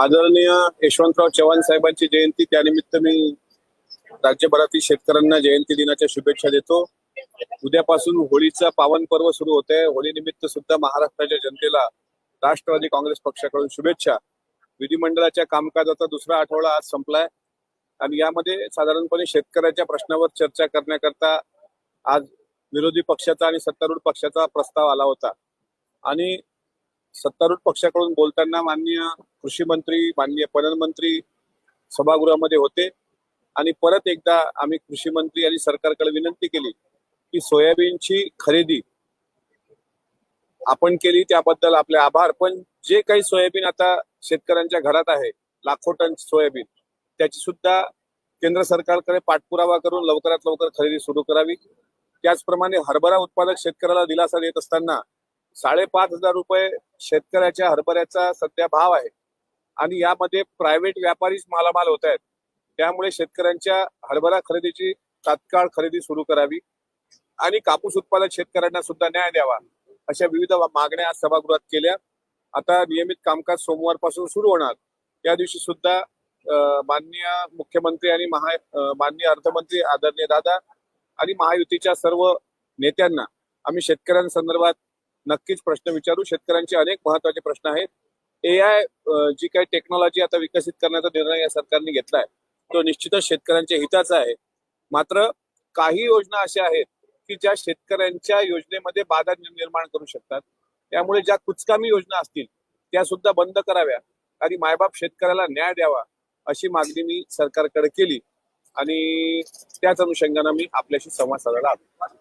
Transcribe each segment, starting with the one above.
आदरणीय यशवंतराव चव्हाण साहेबांची जयंती. त्यानिमित्त मी राज्यभरातील शेतकऱ्यांना जयंती दिनाच्या शुभेच्छा देतो. उद्यापासून होळीचा पावन पर्व सुरू होत. आहे होळी निमित्त सुद्धा महाराष्ट्राच्या जनतेला राष्ट्रवादी काँग्रेस पक्षाकडून शुभेच्छा. विधिमंडळाच्या कामकाजाचा दुसरा आठवडा आज संपलाय. आणि यामध्ये साधारणपणे शेतकऱ्याच्या प्रश्नावर चर्चा करण्याकरता आज विरोधी पक्षाचा आणि सत्तारूढ पक्षाचा प्रस्ताव आला होता. आणि सत्तारूढ पक्षाकडून बोलताना माननीय कृषी मंत्री माननीय पणन मंत्री सभागृहामध्ये होते. आणि परत एकदा आम्ही कृषी मंत्री आणि सरकारकडे विनंती केली की सोयाबीनची खरेदी आपण केली त्याबद्दल आपले आभार. पण जे काही सोयाबीन आता शेतकऱ्यांच्या घरात आहे लाखो टन सोयाबीन त्याची सुद्धा केंद्र सरकारकडे पाठपुरावा करून लवकरात लवकर खरेदी सुरू करावी. त्याचप्रमाणे हरभरा उत्पादक शेतकऱ्याला दिलासा देत असताना साडेपाच हजार रुपये शेतकऱ्याच्या हरभऱ्याचा सध्या भाव आहे. आणि यामध्ये प्रायव्हेट व्यापारीच मालामाल होत आहेत. त्यामुळे शेतकऱ्यांच्या हरभरा खरेदीची तात्काळ खरेदी सुरू करावी. आणि कापूस उत्पादक शेतकऱ्यांना सुद्धा न्याय द्यावा अशा विविध मागण्या आज सभागृहात केल्या. आता नियमित कामकाज सोमवारपासून सुरू होणार. त्या दिवशी सुद्धा माननीय मुख्यमंत्री आणि महा माननीय अर्थमंत्री आदरणीय दादा आणि महायुतीच्या सर्व नेत्यांना आम्ही शेतकऱ्यांसंदर्भात नक्कीच प्रश्न विचारू. शेतकऱ्यांचे अनेक महत्त्वाचे प्रश्न आहेत. ए आय जी काही टेक्नॉलॉजी आता विकसित करण्याचा निर्णय या सरकारने घेतलाय तो निश्चितच शेतकऱ्यांच्या हिताचा आहे. मात्र काही योजना अशा आहेत की ज्या शेतकऱ्यांच्या योजनेमध्ये बाधा निर्माण करू शकतात. त्यामुळे ज्या कुचकामी योजना असतील त्या सुद्धा बंद कराव्या आणि मायबाप शेतकऱ्याला न्याय द्यावा अशी मागणी मी सरकारकडे केली. आणि त्याच अनुषंगानं मी आपल्याशी संवाद साधायला आलो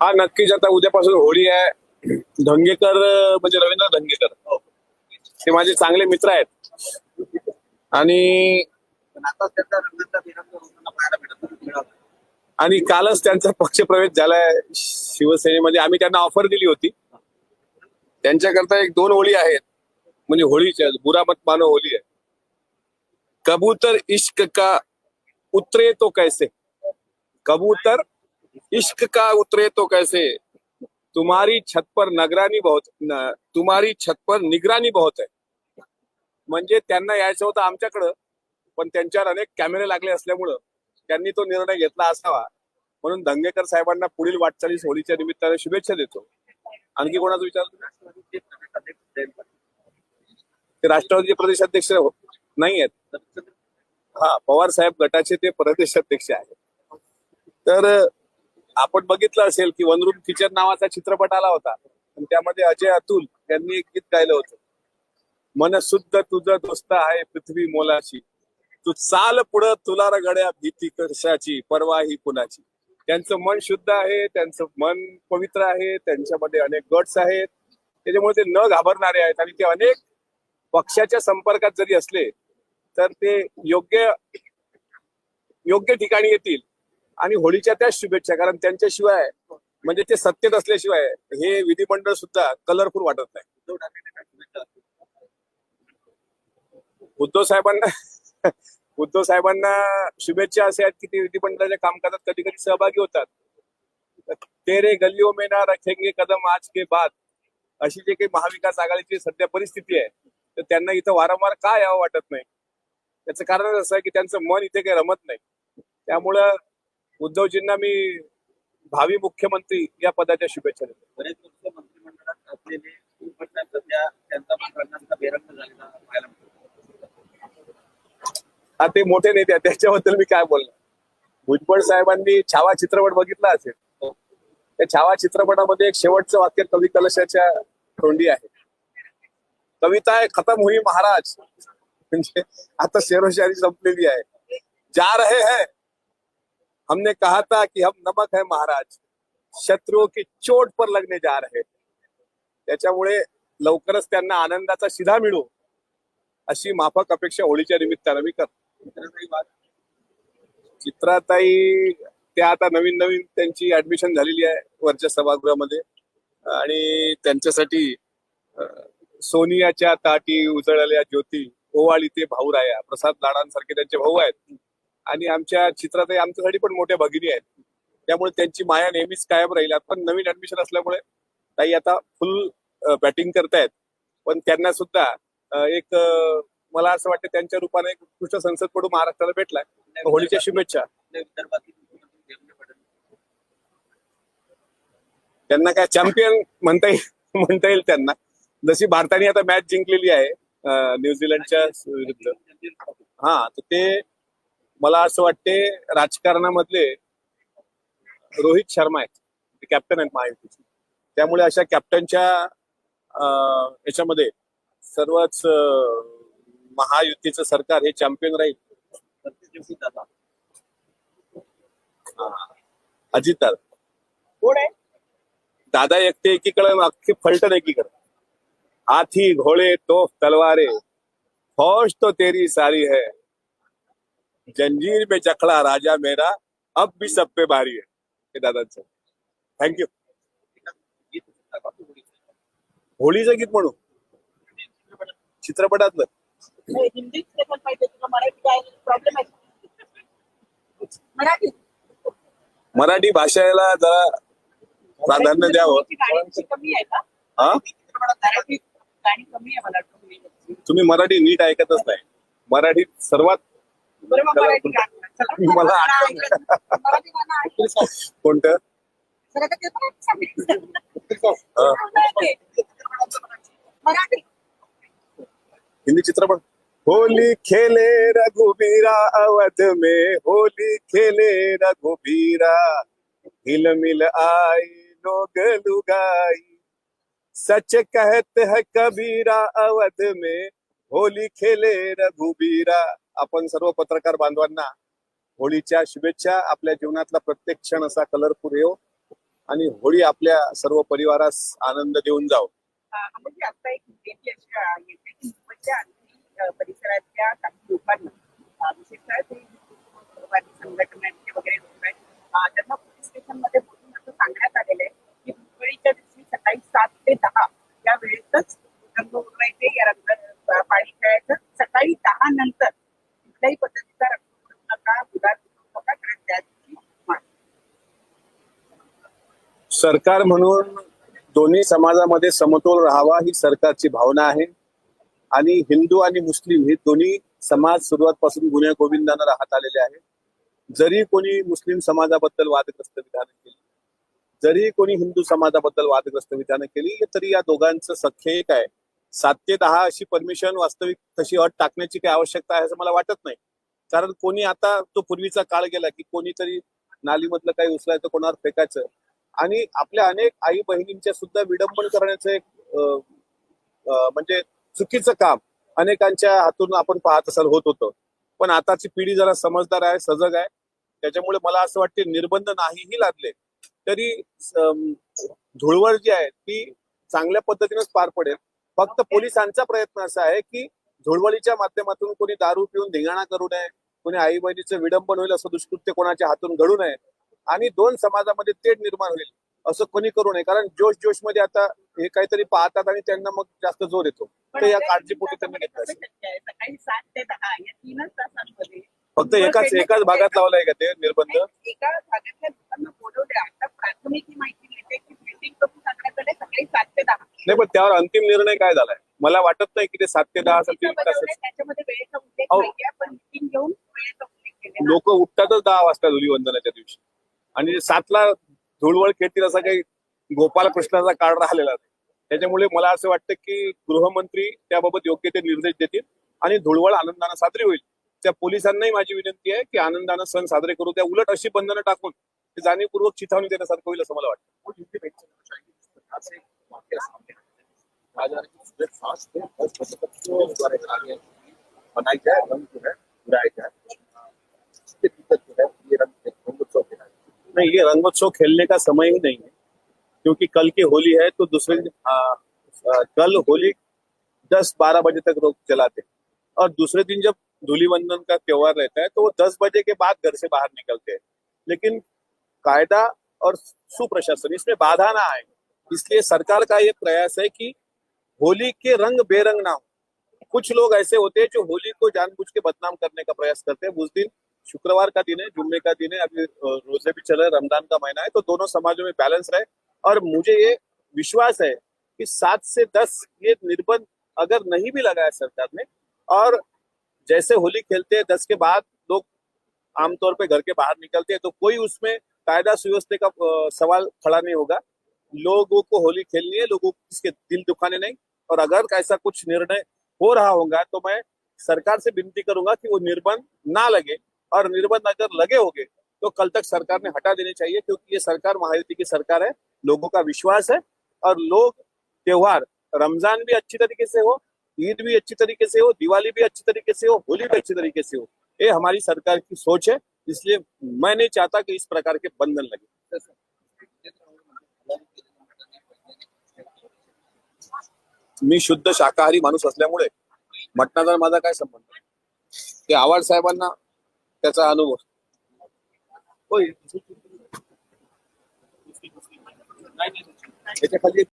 हा नक्कीच आता उद्यापासून होळी आहे धंगेकर म्हणजे रवींद्र धंगेकर. ते माझे चांगले मित्र आहेत. आणि त्यांचा आणि कालच त्यांचा पक्षप्रवेश झालाय शिवसेनेमध्ये. आम्ही त्यांना ऑफर दिली होती. त्यांच्याकरता एक दोन होळी आहेत. म्हणजे होळीच्या बुरामत मानव होळी आहे. कबूतर इश्क का उतरे तो कैसे? कबूतर इश्क का उतरे तो कैसे? तुम्हारी छत पर नगरानी बहुत न- तुम्हारी छत पर निगरानी बहुत है। म्हणजे त्यांना यायचं होतं आमच्याकडं पण त्यांच्यावर अनेक कॅमेरे लागले असल्यामुळं त्यांनी तो निर्णय घेतला असावा. म्हणून दंगेकर साहेबांना पुढील वाटचालीस होळीच्या निमित्ताने शुभेच्छा देतो. आणखी कोणाचा विचार? राष्ट्रवादीचे प्रदेशाध्यक्ष ते राष्ट्रवादीचे प्रदेशाध्यक्ष हो- नाही आहेत हा पवार साहेब गटाचे ते प्रदेशाध्यक्ष आहेत. तर आपण बघितलं असेल की वन रूम किचन नावाचा चित्रपट आला होता. त्यामध्ये अजय अतुल यांनी एक गीत गायलं होतं. मन शुद्ध तुझं दोस्त आहे पृथ्वी मोलाची. तू चाल पुढं तुला रगड्या गड्या भीती कशाची परवा ही कुणाची. त्यांचं मन शुद्ध आहे त्यांचं मन पवित्र आहे त्यांच्यामध्ये अनेक गट्स आहेत. त्याच्यामुळे ते न घाबरणारे आहेत आणि ते अनेक पक्षाच्या संपर्कात जरी असले तर ते योग्य योग्य ठिकाणी येतील आणि होळीच्या त्याच शुभेच्छा कारण त्यांच्याशिवाय म्हणजे ते सत्तेत असल्याशिवाय हे विधिमंडळ सुद्धा कलरफुल वाटत नाही. उद्धव साहेबांना उद्धव साहेबांना शुभेच्छा असे आहेत की ते विधिमंडळाच्या कामकाजात कधी कधी सहभागी होतात. तेरे गल्लीओ मेना रखेंगे कदम आज के बाद. अशी जे काही महाविकास आघाडीची सध्या परिस्थिती आहे तर त्यांना इथं वारंवार का यावं वाटत नाही? त्याचं कारण असं आहे की त्यांचं मन इथे काही रमत नाही. त्यामुळं उद्धवजींना मी भावी मुख्यमंत्री या पदाच्या शुभेच्छा देतो. बरेच मंत्रिमंडळात असलेले हा ते मोठे नेते त्याच्याबद्दल मी काय बोलणार? भुजबळ साहेबांनी छावा चित्रपट बघितला असेल. त्या छावा चित्रपटामध्ये एक शेवटचं वाक्य कवी कलशाच्या तोंडी आहे. कविता आहे खतम हुई महाराज. म्हणजे आता शेरोशारी संपलेली आहे. जा रहे हैं. हमने कहा था कि हम नमक है महाराज. शत्रुओं की चोट पर लगने जा रहे त्याच्यामुळे लवकरच त्यांना आनंदाचा शिधा मिळू. अशी माफक अपेक्षा होळीच्या निमित्तानं मी करतो. चित्राताई त्या आता नवीन नवीन त्यांची ऍडमिशन झालेली आहे वरच्या सभागृहामध्ये. आणि त्यांच्यासाठी अं, सोनियाच्या ताटी उजळल्या ज्योती ओवाळी ते भाऊराया प्रसाद लाडांसारखे त्यांचे भाऊ आहेत. आणि आमच्या चित्राताई आमच्यासाठी पण मोठ्या भगिनी आहेत. त्यामुळे त्यांची माया नेहमीच कायम राहील. पण नवीन ऍडमिशन असल्यामुळे ताई आता फुल बॅटिंग करतायत. पण त्यांना सुद्धा एक मला असं वाटतं त्यांच्या रूपाने एक उत्कृष्ट संसदपटू महाराष्ट्राला भेटलाय. होळीच्या शुभेच्छा. त्यांना काय चॅम्पियन म्हणता येईल म्हणता येईल त्यांना. जशी भारताने आता मॅच जिंकलेली आहे न्यूझीलंडच्या विरुद्ध हा तर ते मला असं वाटते राजकारणामधले रोहित शर्मा आहेत. ते कॅप्टन आहेत महायुतीचे. त्यामुळे अशा कॅप्टनच्या अं, याच्यामध्ये सर्वच महायुतीचं सरकार हे चॅम्पियन राहील. अजित दादा कोण आहे? दादा एकटे एकीकडे अख्खी फलटण एकीकडे. हाथी घोड़े तोफ तलवारे। फौज तो तेरी सारी है। जंजीर में जखड़ा राजा मेरा अब भी सब पे भारी है। हे दादांचं थँक्यू गीत दाखवा तू होळीचं. होळीचं गीत म्हणू? चित्रपटातलं। मराठी भाषेला जरा प्राधान्य द्यावं. हा? गाणी कमी आहे मला वाटतं. तुम्ही मराठी नीट ऐकतच नाही मराठीत सर्वात बरं मग मराठी गाणं चला. मला. मराठी गाणं. कोणतं सगळं तर ते पण सांगितलं. हा. मराठी हिंदी चित्रपट होली खेले रघुबीरा अवध में होली खेले रघुबीरा हिल मिल आई लोग लुगाई सच कहते है कबीरा अवध में होली खेले रघुबीरा। आपण सर्व पत्रकार बांधवांना होळीच्या शुभेच्छा. आपल्या जीवनातला प्रत्येक क्षण असा कलरफुल येऊ आणि होळी आपल्या सर्व परिवारास आनंद देऊन जाओ आता एक परिसरातल्या काही लोकांना विशेषतः वगैरे त्यांना पोलीस स्टेशनमध्ये बोलून असं सांगण्यात आलेलं आहे की मुंबईच्या दिवशी सकाळी सात ते दहा या वेळेतच रंग उडवायचे या रंग अं, पाणी खेळायचं सकाळी दहा नंतर कुठल्याही पद्धतीचा रंग उडवू नका गुलाल उडवू नका कारण त्या दिवशी मा- सरकार म्हणून दोन्ही समाजामध्ये समतोल राहावा ही सरकारची भावना आहे. आणि हिंदू आणि मुस्लिम हे दोन्ही समाज सुरुवातपासून गुन्हे गोविंदानं राहत आलेले आहे जरी कोणी मुस्लिम समाजाबद्दल वादग्रस्त विधानं केली जरी कोणी हिंदू समाजाबद्दल वादग्रस्त विधानं केली तरी या दोघांचं सख्य एक आहे. सात ते दहा अशी परमिशन वास्तविक तशी अट टाकण्याची काही आवश्यकता आहे असं मला वाटत नाही. कारण कोणी आता तो पूर्वीचा काळ गेला की कोणीतरी नालीमधलं काही उचलायचं कोणावर फेकायचं आणि आपल्या अनेक आई बहिणींच्या सुद्धा विडंबन करण्याचं एक म्हणजे चुकीचं काम अनेकांच्या हातून आपण पाहत असाल होत होतं. पण आताची पिढी जरा समजदार आहे सजग आहे. त्याच्यामुळे मला असं वाटते निर्बंध नाहीही लादले तरी अं, धुळवड जी आहे ती चांगल्या पद्धतीनेच पार पडेल. फक्त पोलिसांचा प्रयत्न असा आहे की धुळवळीच्या माध्यमातून कोणी दारू पिऊन धिंगाणा करू नये कोणी आई बहिणीचं विडंबन होईल असं दुष्कृत्य कोणाच्या हातून घडू नये आणि दोन समाजामध्ये तेढ निर्माण होईल असं कोणी करू नये. कारण जोश जोशमध्ये आता हे काहीतरी पाहतात आणि त्यांना मग जास्त जोर येतो. तर या काळजीपोटी त्यांनी घेतलं ते फक्त एकाच एकाच भागात लावलाय का ते निर्बंध? ते नाही पण त्यावर अंतिम निर्णय काय झालाय? मला वाटत नाही की ते सात ते दहा लोक उठतातच दहा वाजता धुलीवंदनाच्या दिवशी. आणि सातला धुळवळ खेळतील असा काही गोपाल कृष्णाचा काळ राहिलेला नाही. त्याच्यामुळे मला असं वाटतं की गृहमंत्री त्याबाबत योग्य ते निर्देश देतील आणि धुळवळ आनंदानं साजरी होईल. त्या पोलिसांनाही माझी विनंती आहे की आनंदानं सण साजरे करू त्या उलट अशी बंधनं टाकून ते जाणीवपूर्वक चिथावणी देण्यासारखं होईल असं मला वाटतं. बनाई जाए रंग जो है उड़ाया जाए इसके भीतर जो है ये रंग रंगोत्सव नहीं, ये रंगोत्सव खेलने का समय ही नहीं है। क्योंकि कल की होली है तो दूसरे दिन कल होली दस बारह बजे तक लोग चलाते और दूसरे दिन जब धूली धूलिवंदन का त्योहार रहता है तो वो दस बजे के बाद घर से बाहर निकलते हैं। लेकिन कायदा और सुप्रशासन, इसमें बाधा ना आए। इसलिए सरकार का ये प्रयास है कि होली के रंग बेरंग ना हो। कुछ लोग ऐसे होते हैं जो होली को जानबूझ के बदनाम करने का प्रयास करते हैं। उस दिन शुक्रवार का दिन है, जुम्मे का दिन है, अभी रोज़े भी चल रहे रमज़ान का महीना है तो दोनों समाजों में बैलेंस रहे। और मुझे ये विश्वास है कि सात से दस ये निर्बंध अगर नहीं भी लगाया सरकार ने, और जैसे होली खेलते हैं, दस के बाद लोग आमतौर पे घर के बाहर निकलते हैं तो कोई उसमें कायदा सुव्यवस्था का सवाल खड़ा नहीं होगा। लोगों को होली खेलनी है, लोगों को किसके दिल दुखाने नहीं। और अगर ऐसा कुछ निर्णय हो रहा होगा तो मैं सरकार से विनती करूँगा कि वो निर्बंध ना लगे। और निर्बंध अगर लगे होंगे तो कल तक सरकार ने हटा देने चाहिए, क्योंकि ये सरकार महायुति की सरकार है, लोगों का विश्वास है, और लोग त्योहार, रमज़ान भी अच्छी तरीके से हो, ईद भी अच्छी तरीके से हो, दिवाली भी अच्छी तरीके से हो, होली भी अच्छी तरीके से हो, ये हमारी सरकार की सोच है, इसलिए मैं नहीं चाहता कि इस प्रकार के बंधन लगे। मी शुद्ध शाकाहारी मटणाचा माझा काय संबंध? ते आव्हाड साहेबांना त्याचा अनुभव. होय. याच्या खाली